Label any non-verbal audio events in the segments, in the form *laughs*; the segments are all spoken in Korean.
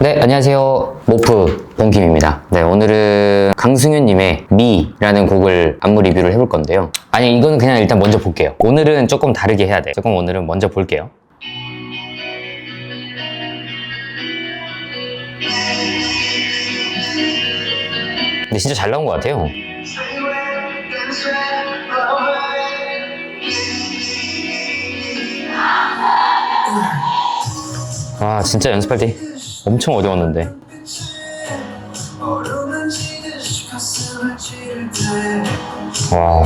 네, 안녕하세요. 모프 봉킴입니다. 네, 오늘은 강승윤님의 미라는 곡을 안무 리뷰를 해볼 건데요. 아니, 이거는 그냥 일단 먼저 볼게요. 오늘은 조금 다르게 해야 돼. 조금 오늘은 먼저 볼게요. 근데 진짜 잘 나온 것 같아요. 아, 진짜 연습할 때 엄청 어려웠는데. 와.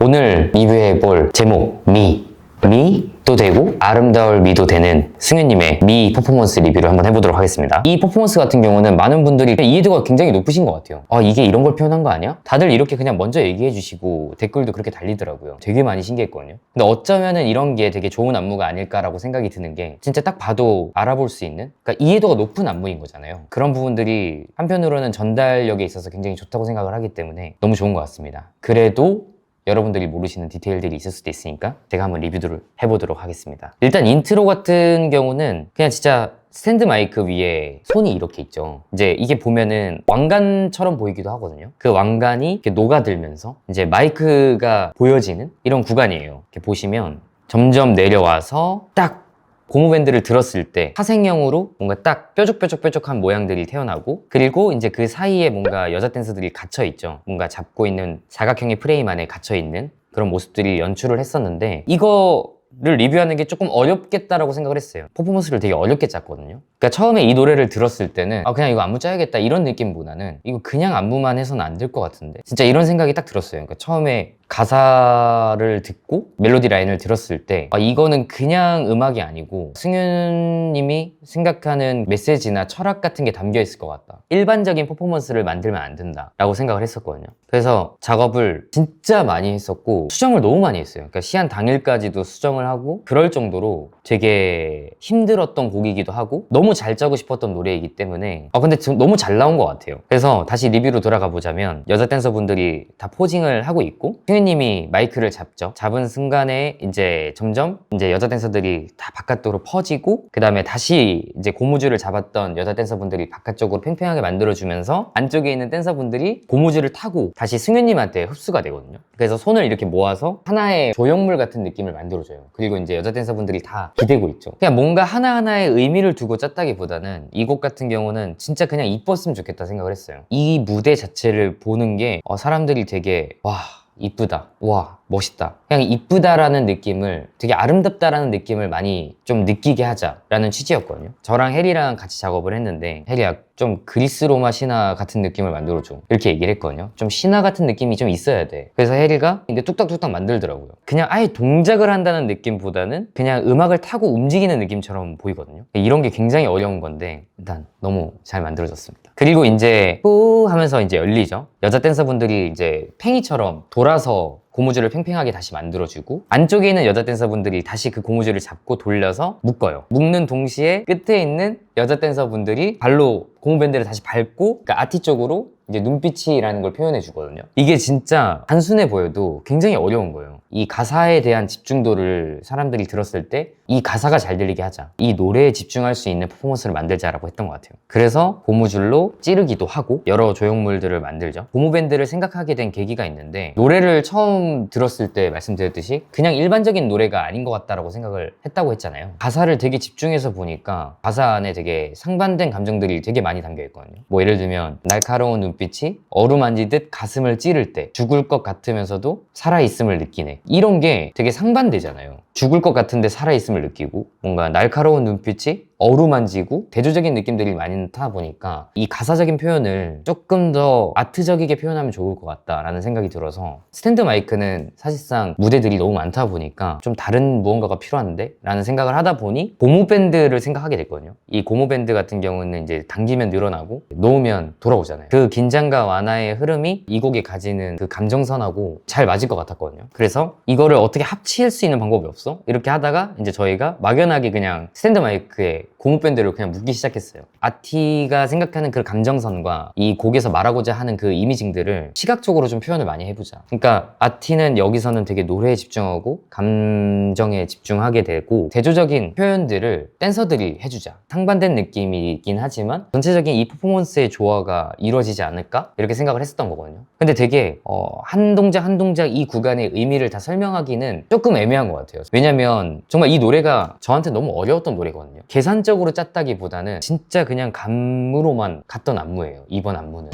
오늘 리뷰해 볼 제목 미 미 도 되고 아름다울 미도 되는 승윤님의 미 퍼포먼스 리뷰를 한번 해보도록 하겠습니다. 이 퍼포먼스 같은 경우는 많은 분들이 이해도가 굉장히 높으신 것 같아요. 아 이게 이런 걸 표현한 거 아니야? 다들 이렇게 그냥 먼저 얘기해 주시고 댓글도 그렇게 달리더라고요. 되게 많이 신기했거든요. 근데 어쩌면은 이런 게 되게 좋은 안무가 아닐까라고 생각이 드는 게 진짜 딱 봐도 알아볼 수 있는 그러니까 이해도가 높은 안무인 거잖아요. 그런 부분들이 한편으로는 전달력에 있어서 굉장히 좋다고 생각을 하기 때문에 너무 좋은 것 같습니다. 그래도 여러분들이 모르시는 디테일들이 있을 수도 있으니까 제가 한번 리뷰를 해보도록 하겠습니다. 일단 인트로 같은 경우는 그냥 진짜 스탠드 마이크 위에 손이 이렇게 있죠. 이제 이게 보면은 왕관처럼 보이기도 하거든요. 그 왕관이 이렇게 녹아들면서 이제 마이크가 보여지는 이런 구간이에요. 이렇게 보시면 점점 내려와서 딱 고무밴드를 들었을 때 파생형으로 뭔가 딱 뾰족뾰족뾰족한 모양들이 태어나고 그리고 이제 그 사이에 뭔가 여자 댄서들이 갇혀 있죠. 뭔가 잡고 있는 사각형의 프레임 안에 갇혀 있는 그런 모습들이 연출을 했었는데 이거를 리뷰하는 게 조금 어렵겠다라고 생각을 했어요. 퍼포먼스를 되게 어렵게 짰거든요. 그러니까 처음에 이 노래를 들었을 때는 아 그냥 이거 안무 짜야겠다 이런 느낌보다는 이거 그냥 안무만 해서는 안 될 것 같은데 진짜 이런 생각이 딱 들었어요. 그러니까 처음에 가사를 듣고 멜로디 라인을 들었을 때 아, 이거는 그냥 음악이 아니고 승윤님이 생각하는 메시지나 철학 같은 게 담겨 있을 것 같다. 일반적인 퍼포먼스를 만들면 안 된다라고 생각을 했었거든요. 그래서 작업을 진짜 많이 했었고 수정을 너무 많이 했어요. 그러니까 시한 당일까지도 수정을 하고 그럴 정도로 되게 힘들었던 곡이기도 하고 너무 잘 짜고 싶었던 노래이기 때문에 아 근데 지금 너무 잘 나온 것 같아요. 그래서 다시 리뷰로 돌아가 보자면 여자 댄서분들이 다 포징을 하고 있고 승윤님이 마이크를 잡죠. 잡은 순간에 이제 점점 이제 여자 댄서들이 다 바깥으로 퍼지고 그 다음에 다시 이제 고무줄을 잡았던 여자 댄서분들이 바깥쪽으로 팽팽하게 만들어주면서 안쪽에 있는 댄서분들이 고무줄을 타고 다시 승윤님한테 흡수가 되거든요. 그래서 손을 이렇게 모아서 하나의 조형물 같은 느낌을 만들어줘요. 그리고 이제 여자 댄서분들이 다 기대고 있죠. 그냥 뭔가 하나하나의 의미를 두고 짰 다기보다는 이곡 같은 경우는 진짜 그냥 이뻤으면 좋겠다 생각을 했어요. 이 무대 자체를 보는 게 어, 사람들이 되게 와 이쁘다. 와, 멋있다. 그냥 이쁘다라는 느낌을 되게 아름답다라는 느낌을 많이 좀 느끼게 하자라는 취지였거든요. 저랑 혜리랑 같이 작업을 했는데 혜리야 좀 그리스 로마 신화 같은 느낌을 만들어줘. 이렇게 얘기를 했거든요. 좀 신화 같은 느낌이 좀 있어야 돼. 그래서 혜리가 근데 뚝딱뚝딱 만들더라고요. 그냥 아예 동작을 한다는 느낌보다는 그냥 음악을 타고 움직이는 느낌처럼 보이거든요. 이런 게 굉장히 어려운 건데 일단 너무 잘 만들어졌습니다. 그리고 이제 후 하면서 이제 열리죠. 여자 댄서분들이 이제 팽이처럼 돌아서 고무줄을 팽팽하게 다시 만들어주고 안쪽에 있는 여자 댄서분들이 다시 그 고무줄을 잡고 돌려서 묶어요. 묶는 동시에 끝에 있는 여자 댄서분들이 발로 고무밴드를 다시 밟고 그러니까 아티 쪽으로 이제 눈빛이라는 걸 표현해 주거든요. 이게 진짜 단순해 보여도 굉장히 어려운 거예요. 이 가사에 대한 집중도를 사람들이 들었을 때 이 가사가 잘 들리게 하자. 이 노래에 집중할 수 있는 퍼포먼스를 만들자라고 했던 것 같아요. 그래서 고무줄로 찌르기도 하고 여러 조형물들을 만들죠. 고무밴드를 생각하게 된 계기가 있는데 노래를 처음 들었을 때 말씀드렸듯이 그냥 일반적인 노래가 아닌 것 같다라고 생각을 했다고 했잖아요. 가사를 되게 집중해서 보니까 가사 안에 되게 상반된 감정들이 되게 많이 담겨 있거든요. 뭐 예를 들면 날카로운 눈빛이 어루만지듯 가슴을 찌를 때 죽을 것 같으면서도 살아있음을 느끼네. 이런 게 되게 상반되잖아요. 죽을 것 같은데 살아있음을 느끼고 뭔가 날카로운 눈빛이 어루만지고 대조적인 느낌들이 많이 나타 보니까 이 가사적인 표현을 조금 더 아트적이게 표현하면 좋을 것 같다라는 생각이 들어서 스탠드 마이크는 사실상 무대들이 너무 많다 보니까 좀 다른 무언가가 필요한데? 라는 생각을 하다 보니 고무밴드를 생각하게 됐거든요. 이 고무밴드 같은 경우는 이제 당기면 늘어나고 놓으면 돌아오잖아요. 그 긴장과 완화의 흐름이 이 곡이 가지는 그 감정선하고 잘 맞을 것 같았거든요. 그래서 이거를 어떻게 합칠 수 있는 방법이 없어? 이렇게 하다가 이제 저희가 막연하게 그냥 스탠드 마이크에 고무 밴드를 그냥 묶기 시작했어요. 아티가 생각하는 그 감정선과 이 곡에서 말하고자 하는 그 이미징들을 시각적으로 좀 표현을 많이 해보자. 그러니까 아티는 여기서는 되게 노래에 집중하고 감정에 집중하게 되고 대조적인 표현들을 댄서들이 해주자. 상반된 느낌이긴 하지만 전체적인 이 퍼포먼스의 조화가 이루어지지 않을까 이렇게 생각을 했었던 거거든요. 근데 되게 어, 한 동작 한 동작 이 구간의 의미를 다 설명하기는 조금 애매한 것 같아요. 왜냐면 정말 이 노래가 저한테 너무 어려웠던 노래거든요. 계산적으로 짰다기보다는 진짜 그냥 감으로만 갔던 안무예요. 이번 안무는.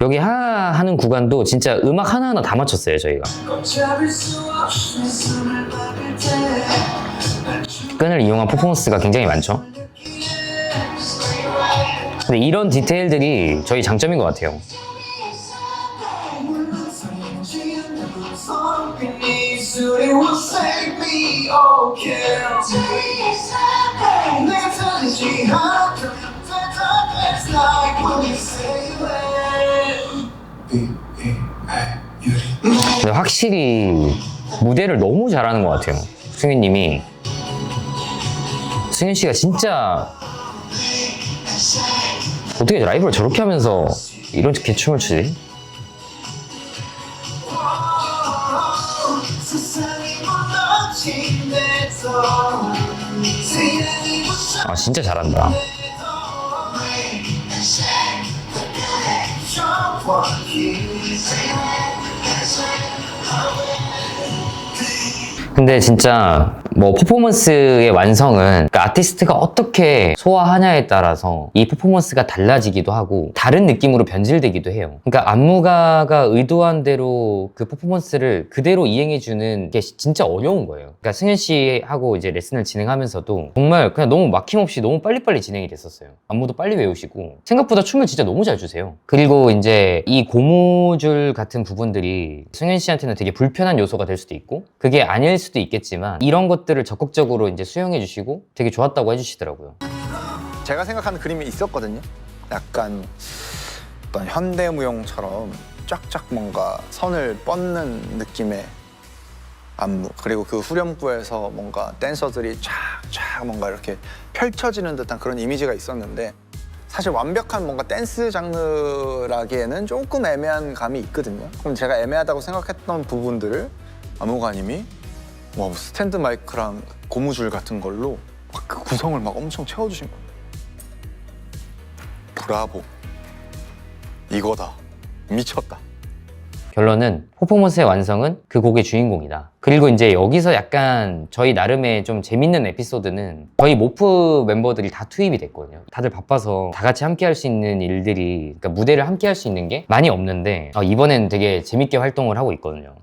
여기 하 하는 구간도 진짜 음악 하나하나 다 맞췄어요, 저희가. 끈을 이용한 퍼포먼스가 굉장히 많죠. 근데 이런 디테일들이 저희 장점인 것 같아요. Will save me, oh yeah. 내가 터지지 않았던 It's like when you say it. 확실히 무대를 너무 잘하는 것 같아요. 승윤님이. 승윤 씨가 진짜 어떻게 라이브를 저렇게 하면서 이런 개춤을 추지? 아 진짜 잘한다. 근데 진짜 뭐 퍼포먼스의 완성은 그러니까 아티스트가 어떻게 소화하냐에 따라서 이 퍼포먼스가 달라지기도 하고 다른 느낌으로 변질되기도 해요. 그러니까 안무가가 의도한 대로 그 퍼포먼스를 그대로 이행해 주는 게 진짜 어려운 거예요. 그러니까 승현 씨하고 이제 레슨을 진행하면서도 정말 그냥 너무 막힘없이 너무 빨리빨리 진행이 됐었어요. 안무도 빨리 외우시고 생각보다 춤을 진짜 너무 잘 주세요. 그리고 이제 이 고무줄 같은 부분들이 승현 씨한테는 되게 불편한 요소가 될 수도 있고 그게 아닐 수도 있겠지만 이런 것들을 적극적으로 이제 수용해 주시고 되게 좋았다고 해주시더라고요. 제가 생각하는 그림이 있었거든요. 약간 어떤 현대무용처럼 쫙쫙 뭔가 선을 뻗는 느낌의 안무 그리고 그 후렴구에서 뭔가 댄서들이 쫙쫙 뭔가 이렇게 펼쳐지는 듯한 그런 이미지가 있었는데 사실 완벽한 뭔가 댄스 장르라기에는 조금 애매한 감이 있거든요. 그럼 제가 애매하다고 생각했던 부분들을 안무가님이 와 스탠드 마이크랑 고무줄 같은 걸로 막 그 구성을 막 엄청 채워주신 거예요. 브라보. 이거다. 미쳤다. 결론은 퍼포먼스의 완성은 그 곡의 주인공이다. 그리고 이제 여기서 약간 저희 나름의 좀 재밌는 에피소드는 저희 모프 멤버들이 다 투입이 됐거든요. 다들 바빠서 다 같이 함께 할 수 있는 일들이, 그러니까 무대를 함께 할 수 있는 게 많이 없는데 어, 이번엔 되게 재밌게 활동을 하고 있거든요.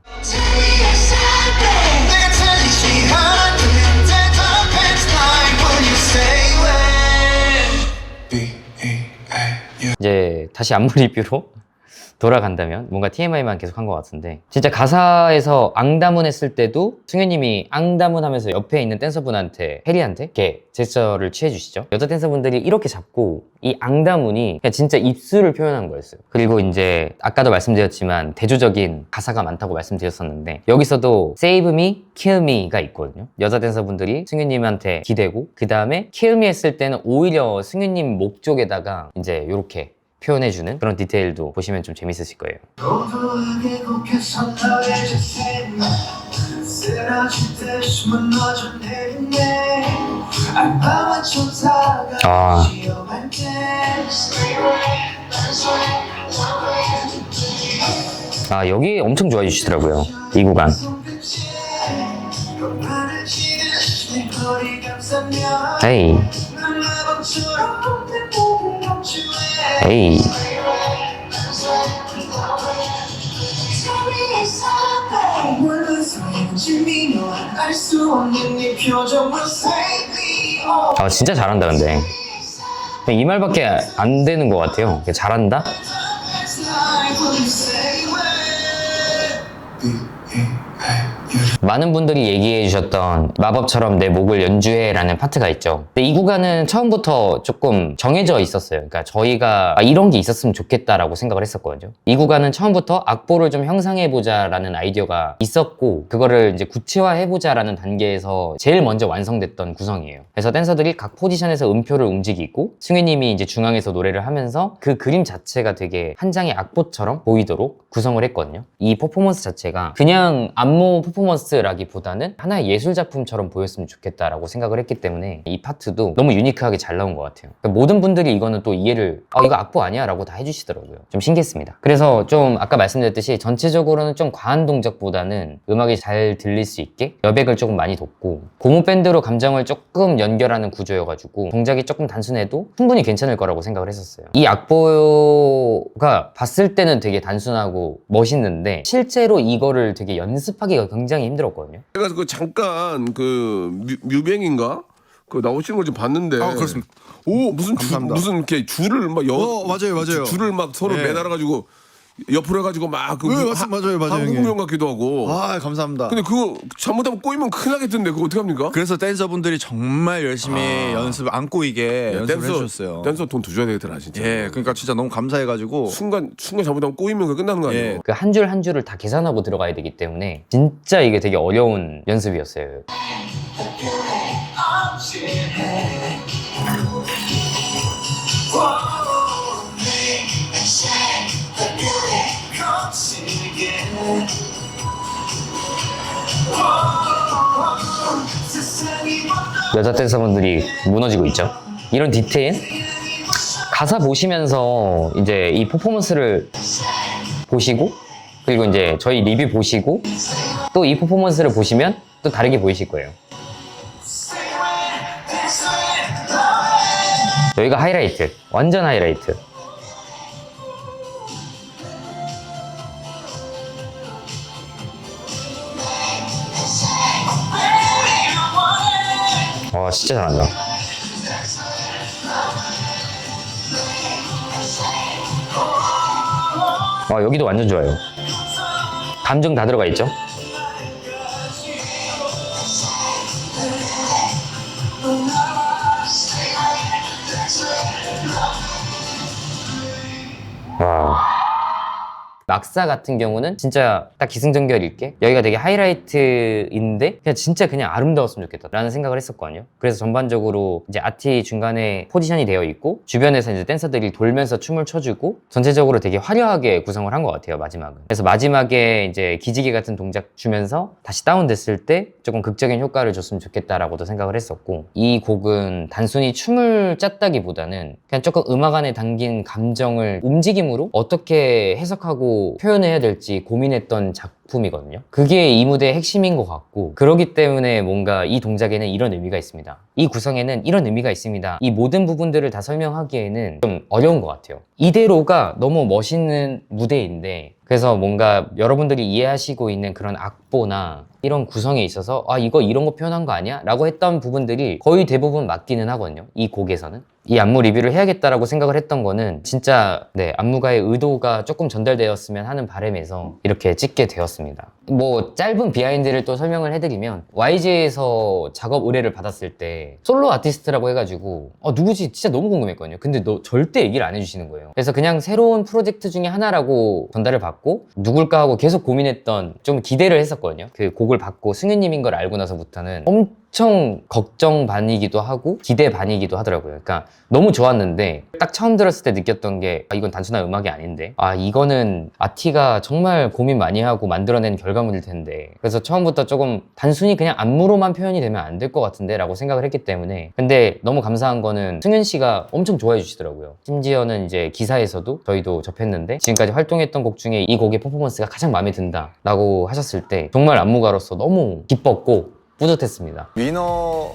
이제 다시 안무 리뷰로 돌아간다면 뭔가 TMI만 계속 한 것 같은데. 진짜 가사에서 앙다문 했을 때도 승현님이 앙다문 하면서 옆에 있는 댄서분한테 해리한테 이렇게 제스처를 취해 주시죠. 여자 댄서분들이 이렇게 잡고 이 앙다문이 그냥 진짜 입술을 표현한 거였어요. 그리고 이제 아까도 말씀드렸지만 대조적인 가사가 많다고 말씀드렸었는데 여기서도 Save Me, Kill Me가 있거든요. 여자 댄서분들이 승현님한테 기대고 그 다음에 Kill Me 했을 때는 오히려 승현님 목 쪽에다가 이제 이렇게 표현해주는 그런 디테일도 보시면 좀 재밌으실 거예요. 아. 아 여기 엄청 좋아해 주시더라고요. 이 구간. 지듯이 oh. 아 진짜 잘한다 근데. 이 말밖에 안 되는 것 같아요. 잘한다. 많은 분들이 얘기해 주셨던 마법처럼 내 목을 연주해 라는 파트가 있죠. 근데 이 구간은 처음부터 조금 정해져 있었어요. 그러니까 저희가 아, 이런 게 있었으면 좋겠다라고 생각을 했었거든요. 이 구간은 처음부터 악보를 좀 형상해 보자라는 아이디어가 있었고 그거를 이제 구체화해 보자라는 단계에서 제일 먼저 완성됐던 구성이에요. 그래서 댄서들이 각 포지션에서 음표를 움직이고 승희님이 이제 중앙에서 노래를 하면서 그 그림 자체가 되게 한 장의 악보처럼 보이도록 구성을 했거든요. 이 퍼포먼스 자체가 그냥 안무 퍼포먼스 라기보다는 하나의 예술 작품처럼 보였으면 좋겠다라고 생각을 했기 때문에 이 파트도 너무 유니크하게 잘 나온 것 같아요. 그러니까 모든 분들이 이거는 또 이해를 아 이거 악보 아니야? 라고 다 해주시더라고요. 좀 신기했습니다. 그래서 좀 아까 말씀드렸듯이 전체적으로는 좀 과한 동작보다는 음악이 잘 들릴 수 있게 여백을 조금 많이 뒀고 고무 밴드로 감정을 조금 연결하는 구조여가지고 동작이 조금 단순해도 충분히 괜찮을 거라고 생각을 했었어요. 이 악보가 봤을 때는 되게 단순하고 멋있는데 실제로 이거를 되게 연습하기가 굉장히 힘들 었거든요. 제가 그 잠깐 그 뮤, 뮤뱅인가 그 나오시는 걸좀 봤는데. 아, 그렇습니다. 오 무슨 줄, 감사합니다. 무슨 이렇게 줄을 막 여, 어, 맞아요, 맞아요. 줄을 막 서로 네. 매달아 가지고 옆으로 해가지고 막그 네, 맞습니다. 맞아요, 맞아요, 한국 형님. 무용 같기도 하고. 아 감사합니다. 근데 그거 잘못하면 꼬이면 큰일 나겠던데 그거 어떻게 합니까? 그래서 댄서분들이 정말 열심히 연습 안 꼬이게 연습을 해주셨어요. 댄서 돈 더 줘야 되겠더라 진짜. 예, 그러니까 진짜 너무 감사해가지고 순간 순간 잘못하면 꼬이면 그 끝나는 거 아니에요? 예. 그 한 줄 한 줄을 다 계산하고 들어가야 되기 때문에 진짜 이게 되게 어려운 연습이었어요. 여자 댄서분들이 무너지고 있죠. 이런 디테일 가사 보시면서 이제 이 퍼포먼스를 보시고 그리고 이제 저희 리뷰 보시고 또 이 퍼포먼스를 보시면 또 다르게 보이실 거예요. 여기가 하이라이트, 완전 하이라이트. 진짜 잘한다. 와 여기도 완전 좋아요. 감정 다 들어가 있죠? 막사 같은 경우는 진짜 딱 기승전결 있게 여기가 되게 하이라이트인데 그냥 진짜 그냥 아름다웠으면 좋겠다라는 생각을 했었거든요. 그래서 전반적으로 이제 아티 중간에 포지션이 되어 있고 주변에서 이제 댄서들이 돌면서 춤을 춰주고 전체적으로 되게 화려하게 구성을 한 것 같아요 마지막은. 그래서 마지막에 이제 기지개 같은 동작 주면서 다시 다운됐을 때 조금 극적인 효과를 줬으면 좋겠다라고도 생각을 했었고 이 곡은 단순히 춤을 짰다기보다는 그냥 조금 음악 안에 담긴 감정을 움직임으로 어떻게 해석하고 표현해야 될지 고민했던 작품이거든요. 그게 이 무대의 핵심인 것 같고 그러기 때문에 뭔가 이 동작에는 이런 의미가 있습니다. 이 구성에는 이런 의미가 있습니다. 이 모든 부분들을 다 설명하기에는 좀 어려운 것 같아요. 이대로가 너무 멋있는 무대인데 그래서 뭔가 여러분들이 이해하시고 있는 그런 악보나 이런 구성에 있어서 아 이거 이런 거 표현한 거 아니야? 라고 했던 부분들이 거의 대부분 맞기는 하거든요 이 곡에서는 이 안무 리뷰를 해야겠다라고 생각을 했던 거는 진짜 네 안무가의 의도가 조금 전달되었으면 하는 바람에서 이렇게 찍게 되었습니다. 뭐 짧은 비하인드를 또 설명을 해드리면 YG에서 작업 의뢰를 받았을 때 솔로 아티스트라고 해가지고 어 누구지? 진짜 너무 궁금했거든요. 근데 너 절대 얘기를 안 해주시는 거예요. 그래서 그냥 새로운 프로젝트 중에 하나라고 전달을 받고 누굴까 하고 계속 고민했던 좀 기대를 했었거든요. 그 곡을 받고 승윤님인 걸 알고 나서부터는 엄 청 걱정 반이기도 하고 기대 반이기도 하더라고요. 그러니까 너무 좋았는데 딱 처음 들었을 때 느꼈던 게 아, 이건 단순한 음악이 아닌데. 아 이거는 아티가 정말 고민 많이 하고 만들어낸 결과물일 텐데. 그래서 처음부터 조금 단순히 그냥 안무로만 표현이 되면 안 될 것 같은데 라고 생각을 했기 때문에. 근데 너무 감사한 거는 승현 씨가 엄청 좋아해 주시더라고요. 심지어는 이제 기사에서도 저희도 접했는데 지금까지 활동했던 곡 중에 이 곡의 퍼포먼스가 가장 마음에 든다 라고 하셨을 때 정말 안무가로서 너무 기뻤고 뿌듯했습니다 위너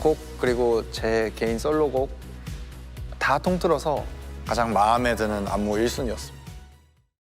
곡 그리고 제 개인 솔로곡 다 통틀어서 가장 마음에 드는 안무 1순위였습니다.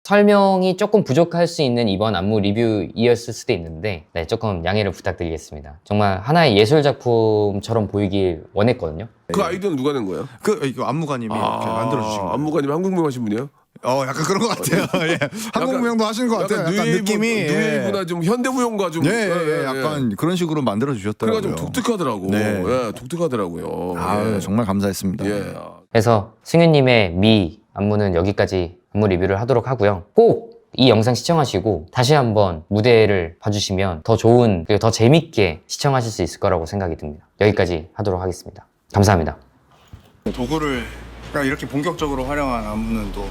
설명이 조금 부족할 수 있는 이번 안무 리뷰이었을 수도 있는데 네, 조금 양해를 부탁드리겠습니다. 정말 하나의 예술 작품처럼 보이길 원했거든요. 그 아이디어는 누가 낸 거예요? 그 이거 안무가님이 이렇게 만들어 주신 거예요. 안무가님 한국 무용 하신 분이에요? 어 약간 그런 것 같아요. *laughs* 예. 한국 무용도 하시는 것 같아요. 약간 느낌이 예. 뉴웨이브나 좀 현대무용과 좀 예, 예, 예, 약간 그런 식으로 만들어 주셨더라고요. 그래가 좀 독특하더라고. 네. 예, 독특하더라고요. 아 예. 정말 감사했습니다. 예. 그래서 승현님의 미 안무는 여기까지 안무 리뷰를 하도록 하고요. 꼭 이 영상 시청하시고 다시 한번 무대를 봐주시면 더 좋은 그리고 더 재밌게 시청하실 수 있을 거라고 생각이 듭니다. 여기까지 하도록 하겠습니다. 감사합니다. 도구를 그러니까 이렇게 본격적으로 활용한 안무는 또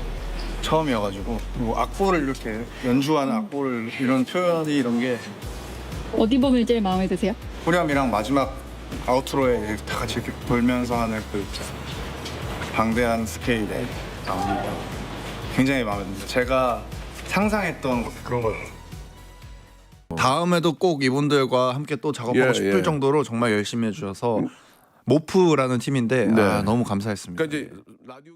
처음이어가지고 그리고 악보를 이렇게 연주하는 악보를 이런 표현이 이런 게 어디 부분이 제일 마음에 드세요? 후렴이랑 마지막 아우트로에 다 같이 이렇게 돌면서 하는 그 방대한 스케일의 안무가 굉장히 마음에 듭니다. 제가 상상했던 그런 거 다음에도 꼭 이분들과 함께 또 작업하고 예, 싶을 예. 정도로 정말 열심히 해주셔서 모프라는 팀인데 네. 아, 너무 감사했습니다. 그러니까 이제 라디오